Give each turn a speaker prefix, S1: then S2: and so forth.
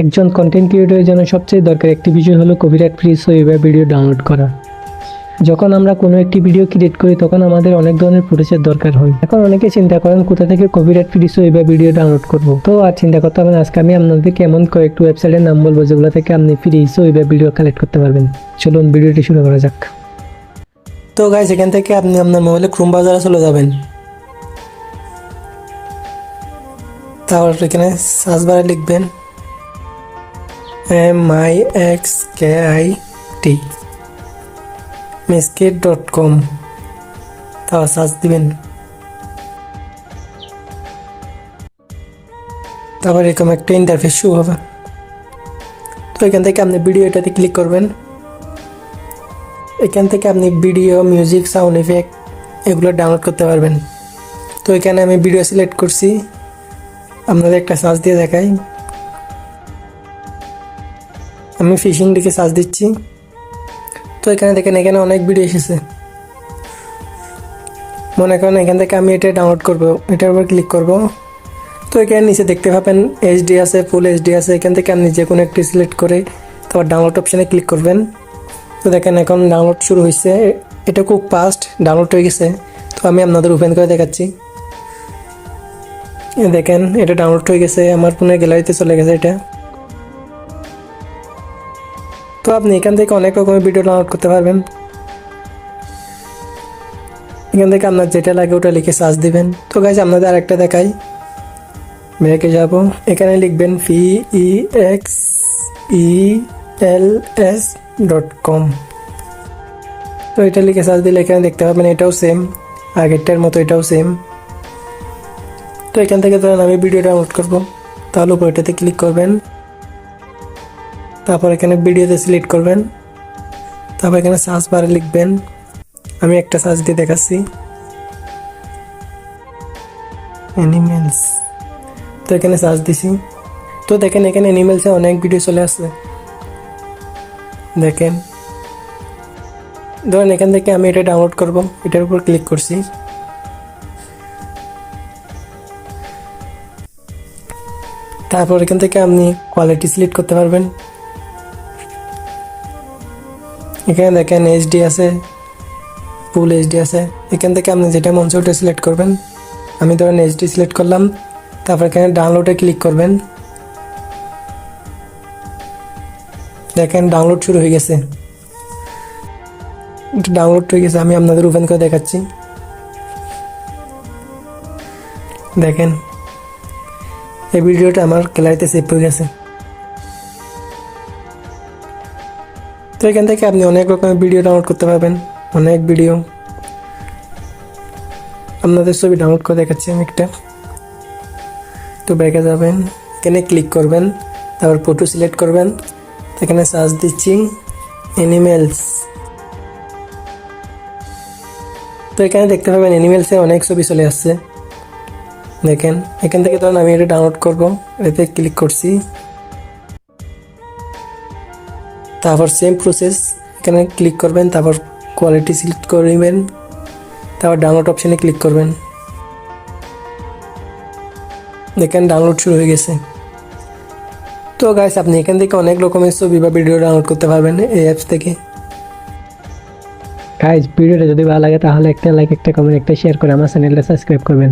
S1: একজন কন্টেন্ট ক্রিয়েটরের জন্য সবচেয়ে দরকার একটি বিষয় হলো কপিরাইট ফ্রি বা ভিডিও ডাউনলোড করা। যখন আমরা কোনো একটি ভিডিও ক্রিয়েট করি, তখন আমাদের অনেক ধরনের ফুটেজের দরকার হয়। এখন অনেকে চিন্তা করেন, কোথা থেকে কপিরাইট ফ্রি বা ভিডিও ডাউনলোড করব? তো আর চিন্তা করতে হবে আজকে আমি আপনাদেরকে এমন কয়েকটি ওয়েবসাইটের নাম বলব, যেগুলো থেকে আপনি ফ্রি বা ভিডিও কালেক্ট করতে পারবেন। চলুন ভিডিওটি শুরু করা যাক।
S2: তো গাইস এখান থেকে আপনি আপনার মোবাইলে ক্রোম ব্রাউজারে চলে যাবেন। তারপর এখানে সার্চ বারে লিখবেন। M I X K I T mixkit dot com তারপর সার্চ দিবেন। তারপর এরকম একটা ইন্টারফেস শু হবে। তো এখান থেকে আপনি ভিডিও এটাতে ক্লিক করবেন। এখান থেকে আপনি ভিডিও মিউজিক সাউন্ড এফেক্ট এগুলো ডাউনলোড করতে পারবেন। তো এখানে আমি ভিডিও সিলেক্ট করছি। আপনাদের একটা সার্চ দিয়ে দেখাই। আমি ফিশিং দিকে সার্চ দিচ্ছি। তো এখানে দেখেন, এখানে অনেক ভিডিও এসেছে। মনে করেন এখান থেকে আমি এটা ডাউনলোড করব, এটার উপর ক্লিক করব। তো এখানে নিচে দেখতে পাবেন এইচডি আছে ফুল এইচডি আছে। এখান থেকে আপনি যে কোনো একটি সিলেক্ট করে তারপর ডাউনলোড অপশানে ক্লিক করবেন। তো দেখেন, এখন ডাউনলোড শুরু হয়েছে। এটা খুব ফাস্ট ডাউনলোড হয়ে গেছে। তো আমি আপনাদের ওপেন করে দেখাচ্ছি। দেখেন, এটা ডাউনলোড হয়ে গেছে। আমার ফোনের গ্যালারিতে চলে গেছে এটা। তো আপনি এখান থেকে অনেক রকমের ভিডিও ডাউনলোড করতে পারবেন। এখান থেকে আপনার যেটা লাগে ওটা লিখে সার্চ দিবেন। তো গাইজ আপনাদের আরেকটা দেখাই। ব্যাকে যাব। এখানে লিখবেন P E X E L S dot com তো এটা লিখে সার্চ দিলে এখানে দেখতে পাবেন এটাও সেম আগেরটার মতো এটাও সেম তো এখান থেকে ধরেন আমি ভিডিও ডাউনলোড করব। তাহলে উপর এটাতে ক্লিক করবেন। তারপর এখানে ভিডিওতে সিলেক্ট করবেন। তারপর এখানে সার্চ বারে লিখবেন। আমি একটা সার্চ দিয়ে দেখাচ্ছি। অ্যানিমেলস তো এখানে সার্চ দিছি। তো দেখেন এখানে অ্যানিমেলসে অনেক ভিডিও চলে আসছে। দেখেন। ধরেন এখান থেকে আমি এটা ডাউনলোড করব। এটার উপর ক্লিক করছি। তারপর এখান থেকে আপনি কোয়ালিটি সিলেক্ট করতে পারবেন। এখানে দেখেন এইচডি আছে ফুল এইচডি আছে। এখান থেকে আপনি যেটা মন চায় ওটা সিলেক্ট করবেন। আমি ধরেন এইচডি সিলেক্ট করলাম, তারপর এখানে ডাউনলোডে ক্লিক করবেন। দেখেন ডাউনলোড শুরু হয়ে গেছে। ডাউনলোড হয়ে গেছে, আমি আপনাদের ওপেন করে দেখাচ্ছি। দেখেন, এই ভিডিওটা আমার গ্যালারিতে সেভ হয়ে গেছে। এখান থেকে আপনি অনেক রকমের ভিডিও ডাউনলোড করতে পারবেন। অনেক ভিডিও আপনাদের ছবি ডাউনলোড করে দেখাচ্ছি আমি একটা। তো ব্যাগে যাবেন, এখানে ক্লিক করবেন, তারপর ফটো সিলেক্ট করবেন, এখানে সার্চ দিচ্ছি অ্যানিমেলস তো এখানে দেখতে পাবেন অ্যানিমেলসে অনেক ছবি চলে আসছে। দেখেন, এখান থেকে ধরুন আমি এটা ডাউনলোড করব, এতে ক্লিক করছি। তারপর সেম প্রসেস এখানে ক্লিক করবেন, তারপর কোয়ালিটি সিলেক্ট করবেন তারপর ডাউনলোড অপশানে ক্লিক করবেন। দেখেন ডাউনলোড শুরু হয়ে গেছে। তো গাইস আপনি এখান থেকে অনেক রকমের ছবি বা ভিডিও ডাউনলোড করতে পারবেন এই অ্যাপস থেকে।
S1: গাইস ভিডিওটা যদি ভালো লাগে তাহলে একটা লাইক একটা কমেন্ট একটা শেয়ার করে আমার চ্যানেলটা সাবস্ক্রাইব করবেন।